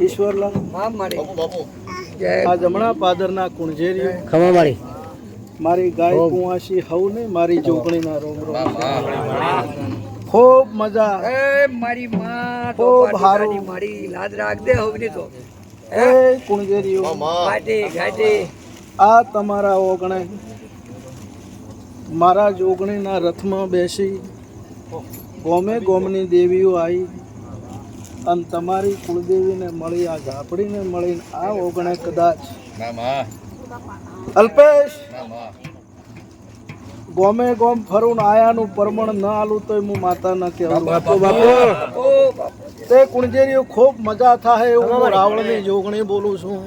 ઈશ્વરલાલ આ જમણા પાદરના કુણજેરીઓ ખમા મારી. મારી ગાય કુંવાસી હવને મારી જોગણીના રોમ રોમ. ખૂબ મજા. એ મારી માં ખૂબ હારું. મારી લાજ રાખ દે હવની તો. એ કુણજેરીઓ ઘાટી ઘાટી આ તમારા ઓગણે. મારા જોગણીના રથમાં બેસી ગોમે ગોમની દેવીઓ આવી અને તમારી કુળદેવીને મળી આ ઝાપડીને મળીને આ ઓગણે કદાચ. અલ્પેશ! ગોમે ગોમ ફરું આયાનું પરમણ ન આલું તોય હું માતા ન કહેવું બાપુ. બાપુ તે કુણજેરીઓ ખૂબ મજા થાય એવું હું રાવણની જોગણી બોલું છું.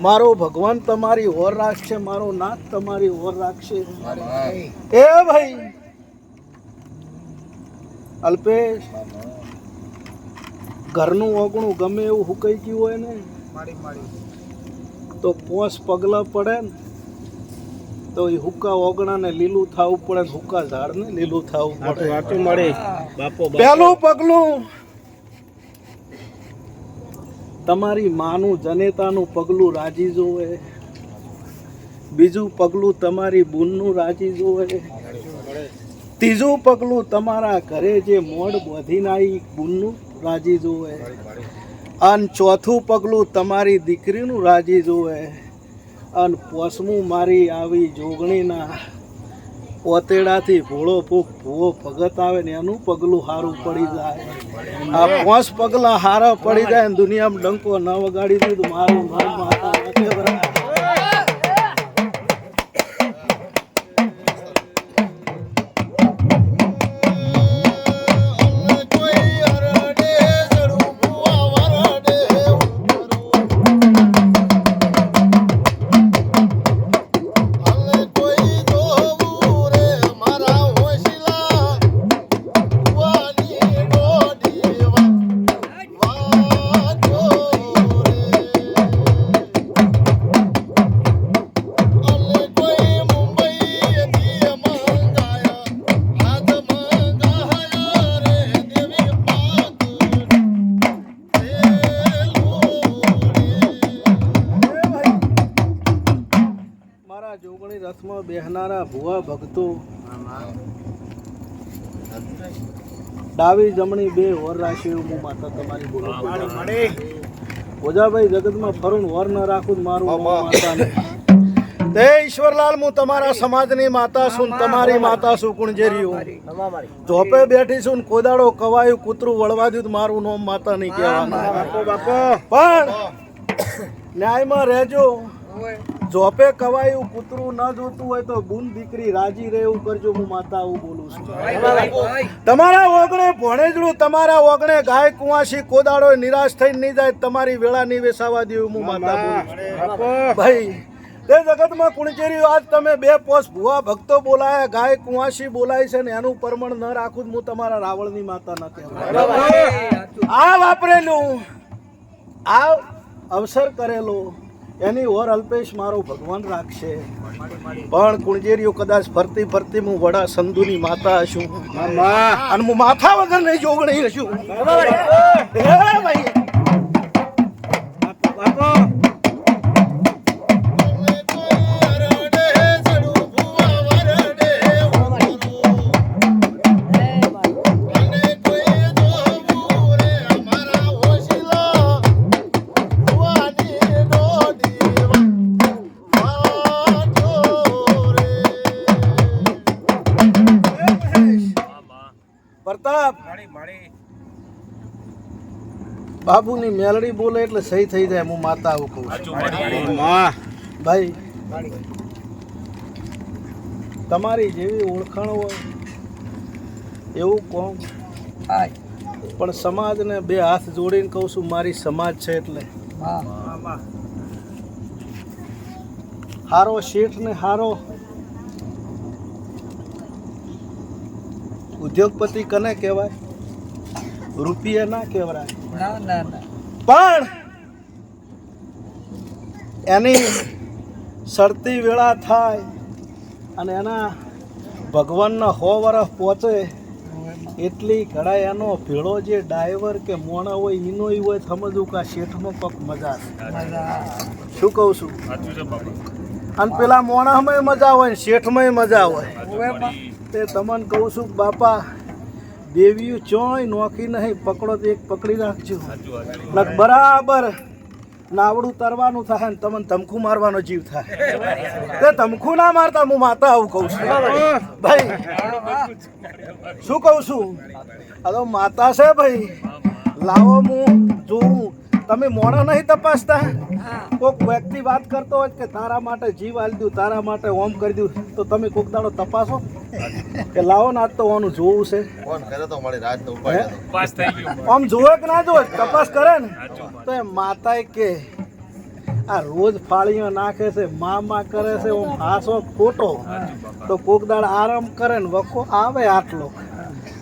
મારો ભગવાન તમારી ઓર રાખશે મારો નાથ તમારી ઓર રાખશે. એ ભાઈ! અલ્પેશ! ઘરનું ઓગણું ગમે એવું હુકાઈ ગયું હોય ને તો પોસ પગલા પડે ને તો એ હુક્કા ઓગણાને લીલું થવું પડે ને હુક્કા ઝાડને લીલું થવું પડે. મળી બાપો. પહેલું પગલું. તમારી માનું જનેતાનું પગલું રાજી જોવે. બીજું પગલું તમારી બૂનનું રાજી જોવે. ત્રીજું પગલું તમારા ઘરે જે મોડ બોધીને આવી બૂનનું રાજી જોવે. અને ચોથું પગલું તમારી દીકરીનું રાજી જોવે. અને પોસમું મારી આવી જોગણીના ઓતેડાથી ભોળો ફૂક ભૂવો ભગત આવે ને એનું પગલું સારું પડી જાય. આ પાંચ પગલા હારા પડી જાય ને દુનિયામાં ડંકો ન વગાડી દીધું. મારું નામ મારા જોગણી રથમાં બેહનારા ભુવા ભક્તો ડાવી જમણી બે વર રાશિ હું માતા તમારી બોલો ઓજાભાઈ જગતમાં ફરું વર ન રાખું મારું માતા તે ઈશ્વરલાલ હું તમારા સમાજની માતા છું ને તમારી માતા છું કુણજેરીઓ ખમા મારી ઝોપે બેઠી છું કોદાડો કોદાળો કવાયું કૂતરું વળવા દીધું મારું નોમ માતા નહીં કહેવાનું. પણ ન્યાયમાં રહેજો. જોપે કવાયું કૂતરું ન જોતું હોય તો બુન દીકરી રાજી રહે એવું કરજો હું માતા આવું બોલું છું. તમારા ઓગણે ભણેજડું તમારા ઓગણે ગાય કુવાસી કોદાળો નિરાશ થઈ નહીં જાય તમારી વેળા નહીં વેસાવા દેવું હું માતા બોલું છું. ભાઈ તે જગતમાં કુણચેરી આજ તમે બે પોસ ભુવા ભક્તો બોલાયા ગાય કુવાસી બોલાય છે ને એનું પરમણ ન રાખું તો હું તમારા રાવણની માતા ન કહેવાય. આ વાપરેલું આ અવસર કરેલો એની ઓર અલ્પેશ મારો ભગવાન રાખશે. પણ કુણજેરીઓ કદાચ ફરતી ફરતી હું વડા સંધુની માતા હશું અને હું માથા વગર નહીં જોગણી હશું. ભાઈ. પ્રતાપ! બાબુની મેલડી બોલે એટલે સહી થઈ જાય હું માતા આવું કહું ભાઈ તમારી જેવી ઓળખાણ હોય એવું કોમ પણ સમાજને બે હાથ જોડીને કહું છું મારી સમાજ છે એટલે. હારો શેઠ ને હારો. ઉદ્યોગપતિ કને કહેવાય? રૂપિયા ના કહેવાય. ના ના ના. પણ એની સરતી વેળા થાય અને એના ભગવાનના હો વરસ પહોંચે એટલી ઘડા એનો ભેળો જે ડ્રાઈવર કે મોણા હોય એનો હોય સમજવું કે આ શેઠમાં પગ મજા છે. શું કહું છું? અને પેલા મોણામાં મજા હોય ને શેઠમાં મજા હોય. તે તમને કહું છું, બાપા, દેવીયું ચોય નોખી નહીં, પકડો તો એક પકડી નાખજો બરાબર નાવડું તરવાનું થાય ને તમને ધમખું મારવાનો જીવ થાય. તે ધમખું ના મારતા, હું માતા આવું કહું છું. ભાઈ, શું કહું છું? અરે માતા છે ભાઈ. લાવો, હું જોઉં. તમે મોડા નહીં તપાસતા? કોઈક વ્યક્તિ વાત કરતો હોય કે તારા માટે જીવ આલી દઉં, તારા માટે ઓમ કરી દઉં, તો તમે કોક દાડો તપાસો. કે લાવો ને આજ તો ઓનું જોવું છે. ફોન કરે તો મારી રાત તો ઉપાડ્યો આમ જોવે કે ના જોવે? તપાસ કરે ને? તો એ માતાએ કે આ રોજ ફાળીઓ નાખે છે મા મા કરે છે ઓમ હાસો ખોટો. તો કોક દાડ આરામ કરે ને વખો આવે આટલો.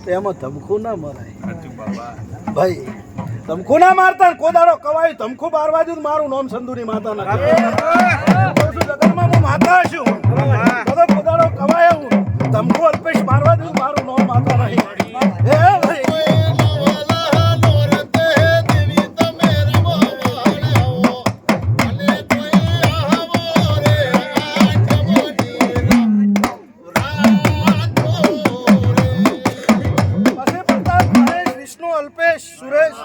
તો એમાં ધમખું ના મરાય. ભાઈ ધમખું ના મારતા ને કોદાડો કવાયું ધમખું મારવા જ મારું નામ સંધુની માતા ના જગતમાં હું માતા છું? ધમખું અલ્પેશ મારવા દઉં મારું નામ માતા નહીં. સુરેશ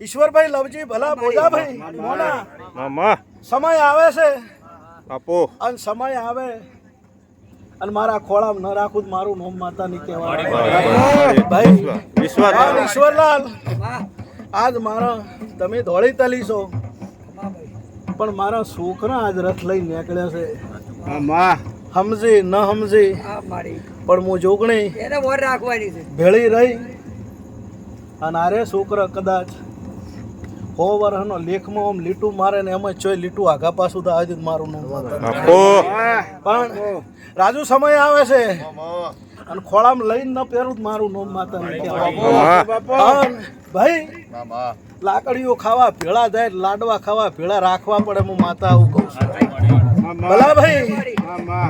ઈશ્વરભાઈ લવજી ભલા બોજાભાઈ મોના. સમય આવે છે. આપો અને સમય આવે. અને મારા ખોળામ ન રાખું જ મારું નોમ માતા ની કહેવાય ભાઈ વિશ્વાસ ઈશ્વરલાલ આજ મારા તમે ધોળી તલી છો. પણ મારા છોકરા આજ રથ લઈ નીકળ્યા છે. સમજી ન સમજી પણ હું જોગણી ભેળી રહી. અને આરે છોકરા કદાચ હો વર્ષનો લેખમાં આમ લીટું મારે ને એમાં ચોય લીટું આગા પાછું તો આજે મારું નામ પણ રાજુ સમય આવે છે. અને ખોળામાં લઈને ન પહેરું જ મારું નોમ માતા ભાઈ લાકડીઓ ખાવા ભેળા જાય લાડવા ખાવા ભેળા રાખવા પડે હું માતા આવું કહું છું. ભલા ભાઈ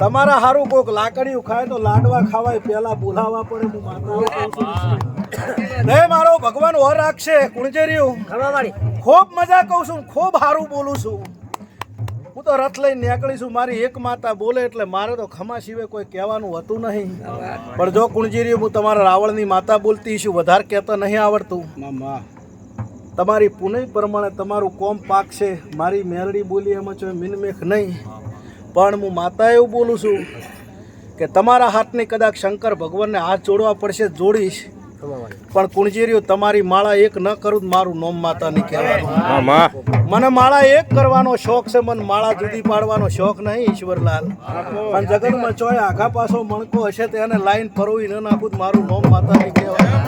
તમારા હારું કોક લાકડીઓ ખાય તો લાડવા ખાવાય પેલા બોલાવા પડે હું માતા આવું કહું છું. ને મારો ભગવાન વર રાખશે કુણજેરિયું ખૂબ મજા કહું છું ખૂબ સારું બોલું છું. હું તો રથ લઈને નીકળી છું મારી એક માતા બોલે એટલે મારે તો ખમા સિવાય કોઈ કહેવાનું હતું નહીં. પણ જો કુણજીરી હું તમારા રાવણની માતા બોલતી છું વધારે કહેતા નહીં આવડતું. તમારી પુનઃ પ્રમાણે તમારું કોમ પાક છે મારી મેરડી બોલી એમાં છો મિનમેખ નહીં. પણ હું માતા એવું બોલું છું કે તમારા હાથને કદાચ શંકર ભગવાનને હાથ જોડવા પડશે જોડીશ. પણ કુણજીરીઓ તમારી માળા એક ન કરું તો મારું નોમ માતા નહીં કહેવાનું. મને માળા એક કરવાનો શોખ છે મને માળા જુદી પાડવાનો શોખ નહીં ઈશ્વરલાલ. પણ જગતમાં ચોય આઘા પાછો મણકો હશે તેને લાઈન ફરવી ન નાખું મારું નોમ માતા નહીં કહેવાય